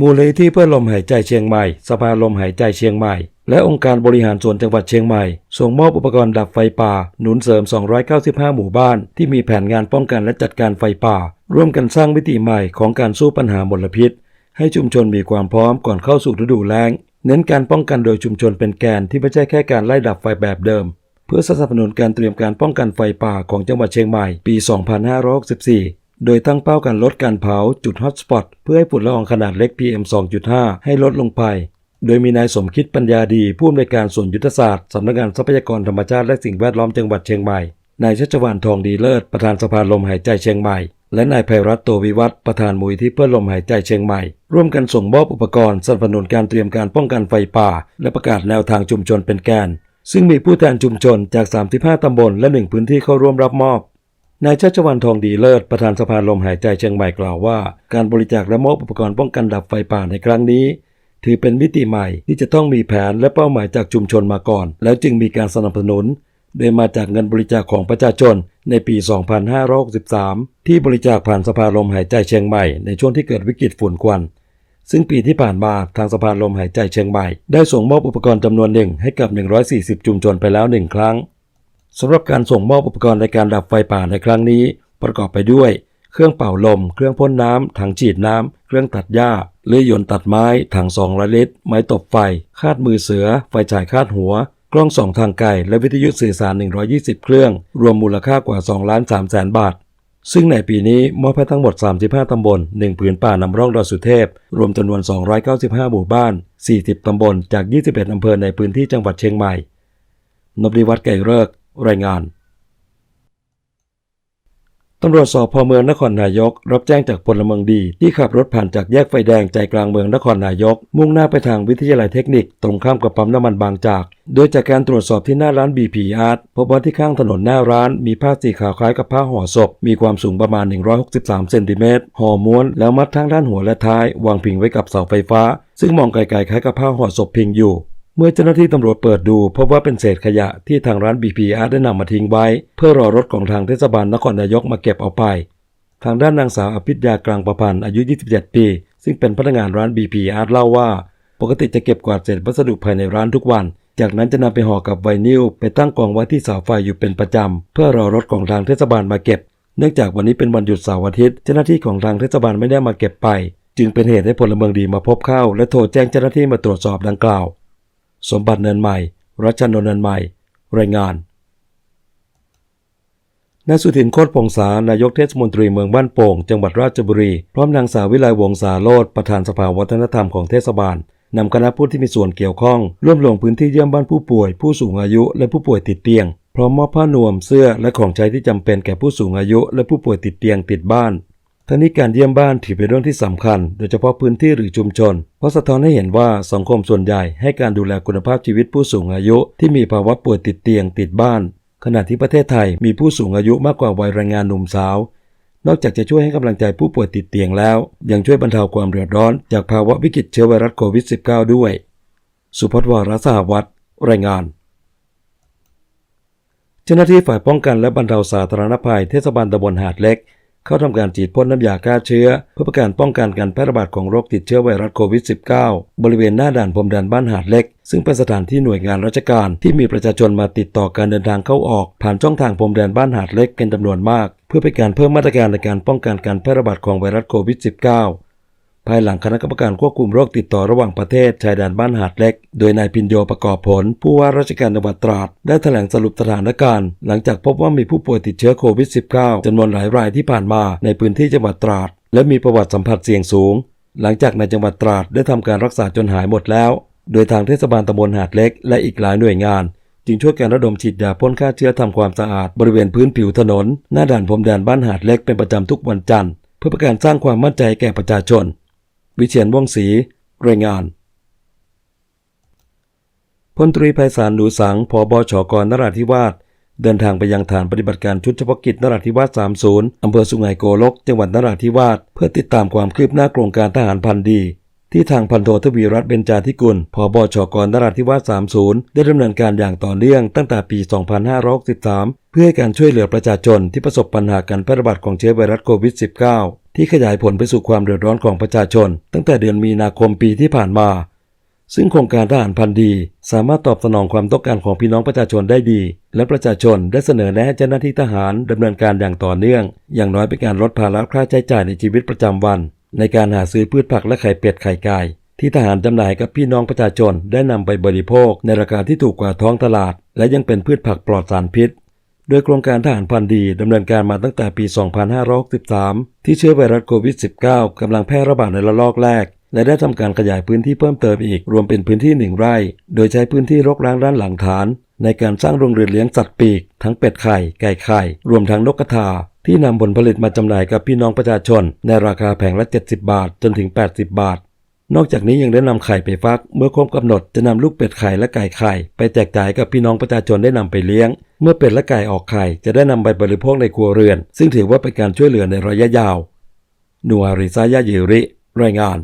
มูลนิธิเพื่อลมหายใจเชียงใหม่ สภาลมหายใจเชียงใหม่ และองค์การบริหารส่วนจังหวัดเชียงใหม่ ส่งมอบอุปกรณ์ดับไฟป่า หนุนเสริม 295 หมู่บ้าน ที่มีแผนงานป้องกันและจัดการไฟป่า ร่วมกันสร้างมิติใหม่ของการสู้ปัญหามลพิษ ให้ชุมชนมีความพร้อมก่อนเข้าสู่ฤดูแล้ง เน้นการป้องกันโดยชุมชนเป็นแกนที่ไม่ใช่แค่การไล่ดับไฟแบบเดิม เพื่อสนับสนุนการเตรียมการป้องกันไฟป่าของจังหวัดเชียงใหม่ ปี 2564 โดยตั้งเป้าการลดการเผาจุดฮอตสปอตเพื่อให้ฝุ่นละอองขนาดเล็ก PM 2.5 ให้ลดลงไป โดยมีนายสมคิดปัญญาดี ผู้อำนวยการส่วนยุทธศาสตร์สำนักงานทรัพยากรธรรมชาติและสิ่งแวดล้อมจังหวัดเชียงใหม่ นายชัชวานทองดีเลิศประธานสภาลมหายใจเชียงใหม่ และนายไพรัตน์โตวิวัฒประธานมูลที่เพื่อลมหายใจเชียงใหม่ ร่วมกันส่งมอบอุปกรณ์สนับสนุนการเตรียมการป้องกันไฟป่า และประกาศแนวทางชุมชนเป็นแกนซึ่งมีผู้แทนชุมชนจาก 35 ตำบลและ 1 พื้นที่เข้าร่วมรับมอบ นายชัชวันทองดีเลิศประธานสภาลมหายใจเชียงใหม่กล่าวว่า การบริจาคและมอบอุปกรณ์ป้องกันดับไฟป่าในครั้งนี้ ถือเป็นมิติใหม่ที่จะต้องมีแผนและเป้าหมายจากชุมชนมาก่อน แล้วจึงมีการสนับสนุน โดยมาจากเงินบริจาคของประชาชนในปี 2563 ที่บริจาคผ่านสภาลมหายใจเชียงใหม่ในช่วงที่เกิดวิกฤตฝุ่นควัน ซึ่งปีที่ผ่านมาทางสภาลมหายใจเชียงใหม่ ได้ส่งมอบอุปกรณ์จำนวนหนึ่งให้กับ 140 ชุมชนไปแล้วหนึ่งครั้ง สำหรับการส่งมอบอุปกรณ์ในการดับไฟป่าในครั้งนี้ ประกอบไปด้วย เครื่องเป่าลม เครื่องพ่นน้ำถังฉีดน้ำ เครื่องตัดหญ้าเลื่อยยนต์ตัดไม้ ถัง200ลิตรไม้ตบไฟ คาดมือเสือ ไฟฉายคาดหัว กล้องส่องทางไกล และวิทยุสื่อสาร 120 เครื่อง รวมมูลค่ากว่า2ล้าน3แสนบาท ซึ่งในปีนี้มอบให้ทั้งหมด 35 ตำบล 1 ผืนป่านำร่องดอยสุเทพ รวมจำนวน 295 หมู่บ้าน 40 ตำบล จาก 21 อำเภอในพื้นที่จังหวัดเชียงใหม่นบริวัตรไก่เลิก รายงานตำรวจสอบพเมืองนครนายก รับแจ้งจากพลเมืองดี ที่ขับรถผ่านจากแยกไฟแดงใจกลางเมืองนครนายก มุ่งหน้าไปทางวิทยาลัยเทคนิค ตรงข้ามกับปั๊มน้ำมันบางจาก โดยจากการตรวจสอบที่หน้าร้าน BP Art พบว่าที่ข้างถนนหน้าร้านมีผ้าสีขาวคล้ายกับผ้าห่อศพ มีความสูงประมาณ 163เซนติเมตรห่อม้วนแล้วมัดทั้งด้านหัวและท้าย วางพิงไว้กับเสาไฟฟ้า ซึ่งมองไกลๆคล้ายกับผ้าห่อศพพิงอยู่ เมื่อเจ้าหน้าที่ตำรวจเปิดดูพบว่าเป็นเศษขยะที่ทางร้าน BP Art ได้นำมาทิ้งไว้ เพื่อรอรถของทางเทศบาลนครนายกมาเก็บเอาไป ทางด้านนางสาวอภิญญากลางประพันธ์อายุ 27 ปี ซึ่งเป็นพนักงานร้าน BP Art เล่าว่า ปกติจะเก็บกวาดเศษวัสดุภายในร้านทุกวัน จากนั้นจะนำไปห่อกับไวนิลไปตั้งกองไว้ที่เสาไฟอยู่เป็นประจำเพื่อรอรถของทางเทศบาลมาเก็บ เนื่องจากวันนี้เป็นวันหยุดเสาร์อาทิตย์เจ้าหน้าที่ของทางเทศบาลไม่ได้มาเก็บไป จึงเป็นเหตุให้พลเมืองดีมาพบเข้า และโทรแจ้งเจ้าหน้าที่มาตรวจสอบดังกล่าว สมบัติเนินใหม่ รัชนนเนินใหม่ รายงานนายสุทินโคตรพงษานายกเทศมนตรีเมืองบ้านโป่ง จังหวัดราชบุรี พร้อมนางสาววิไลวงศาโลดประธานสภาวัฒนธรรมของเทศบาลนำคณะผู้ที่มีส่วนเกี่ยวข้อง ร่วมลงพื้นที่เยี่ยมบ้านผู้ป่วย ผู้สูงอายุและผู้ป่วยติดเตียง พร้อมมอบผ้านวมเสื้อและของใช้ที่จำเป็นแก่ผู้สูงอายุ และผู้ป่วยติดเตียงติดบ้าน ทั้งนี้การเยี่ยมบ้านถือเป็นเรื่องที่สำคัญ โดยเฉพาะพื้นที่หรือชุมชน เพราะสะท้อนให้เห็นว่าสังคมส่วนใหญ่ให้การดูแลคุณภาพชีวิตผู้สูงอายุ ที่มีภาวะป่วยติดเตียงติดบ้าน ขณะที่ประเทศไทยมีผู้สูงอายุมากกว่าวัยแรงงานหนุ่มสาว นอกจากจะช่วยให้กำลังใจผู้ป่วยติดเตียงแล้ว ยังช่วยบรรเทาความเดือดร้อน จากภาวะวิกฤตเชื้อไวรัสโควิด -19 ด้วย สุพจน์วรสหวัตรรายงานเจ้าหน้าที่ฝ่ายป้องกันและบรรเทาสาธารณภัยเทศบาลตำบลหาดเล็ก เข้าทำการฉีดพ่นน้ำยาฆ่าเชื้อ เพื่อประการป้องกันการแพร่ระบาดของโรคติดเชื้อไวรัสโควิด -19 บริเวณหน้าด่านพรมแดนบ้านหาดเล็ก ซึ่งเป็นสถานที่หน่วยงานราชการที่มีประชาชนมาติดต่อการเดินทางเข้าออก ผ่านช่องทางพรมแดนบ้านหาดเล็กเป็นจำนวนมาก เพื่อเป็นการเพิ่มมาตรการในการป้องกันการแพร่ระบาดของไวรัสโควิด -19 ภายหลังคณะกรรมการควบคุมโรคติดต่อระหว่างประเทศชายแดนบ้านหาดเล็ก โดยนายพินโยประกอบผล ผู้ว่าราชการจังหวัดตราด ได้แถลงสรุปสถานการณ์ หลังจากพบว่ามีผู้ป่วยติดเชื้อโควิด -19 จำนวนหลายรายที่ผ่านมาในพื้นที่จังหวัดตราด และมีประวัติสัมผัสเสี่ยงสูง หลังจากในจังหวัดตราดได้ทำการรักษาจนหายหมดแล้ว โดยทางเทศบาลตำบลหาดเล็ก และอีกหลายหน่วยงานจึงช่วยกันระดมฉีดยาพ่นฆ่าเชื้อทำความสะอาดบริเวณพื้นผิวถนน หน้าด่านพรมแดนบ้านหาดเล็กเป็นประจำทุกวันจันทร์ เพื่อเป็นการสร้างความมั่นใจแก่ประชาชน วิเชียนว่องศรีรายงานพลตรีไพศาลหนูสังผบชกนราธิวาสเดินทางไปยังฐานปฏิบัติการชุดเฉพาะกิจนราธิวาส 30 อำเภอสุไหงโกลก จังหวัดนราธิวาส เพื่อติดตามความคืบหน้าโครงการทหารพันดี ที่ทางพันโททวีรัตน์เบญจาธิกุลผบชกนราธิวาส 30 ได้ดำเนินการอย่างต่อเนื่องตั้งแต่ปี 2563 เพื่อให้การช่วยเหลือประชาชนที่ประสบปัญหาการแพร่ระบาดของเชื้อไวรัสโควิด -19 ที่ขยายผลไปสู่ความเดือดร้อนของประชาชน ตั้งแต่เดือนมีนาคมปีที่ผ่านมา ซึ่งโครงการทหารพันธุ์ดี สามารถตอบสนองความต้องการของพี่น้องประชาชนได้ดี และประชาชนได้เสนอแนะเจ้าหน้าที่ทหารดำเนินการอย่างต่อเนื่อง อย่างน้อยเป็นการลดภาระค่าใช้จ่ายในชีวิตประจำวัน ในการหาซื้อพืชผักและไข่เป็ดไข่ไก่ที่ทหารจำหน่ายกับพี่น้องประชาชนได้นำไปบริโภคในราคาที่ถูกกว่าท้องตลาด และยังเป็นพืชผักปลอดสารพิษ โดยโครงการทหารพันธุ์ดีดำเนินการมาตั้งแต่ปี 2563 ที่เชื้อไวรัสโควิด -19 กำลังแพร่ระบาดในระลอกแรก และได้ทำการขยายพื้นที่เพิ่มเติมอีกรวมเป็นพื้นที่หนึ่งไร่ โดยใช้พื้นที่รกร้างด้านหลังฐาน ในการสร้างโรงเรือนเลี้ยงสัตว์ปีก ทั้งเป็ดไข่ไก่ไข่ รวมทั้งนกกระทา ที่นำผลผลิตมาจำหน่ายกับพี่น้องประชาชน ในราคาแผงละ 70 บาท จนถึง 80 บาท นอกจากนี้ยังได้นำไข่ไปฟัก เมื่อครบกำหนดจะนำลูกเป็ดไข่และไก่ไข่ไปแจกจ่ายกับพี่น้องประชาชนได้นำไปเลี้ยง เมื่อเป็ดและไก่ออกไข่จะได้นำไปบริโภคในครัวเรือน ซึ่งถือว่าเป็นการช่วยเหลือในระยะยาวนัวริซายาเยริ รายงาน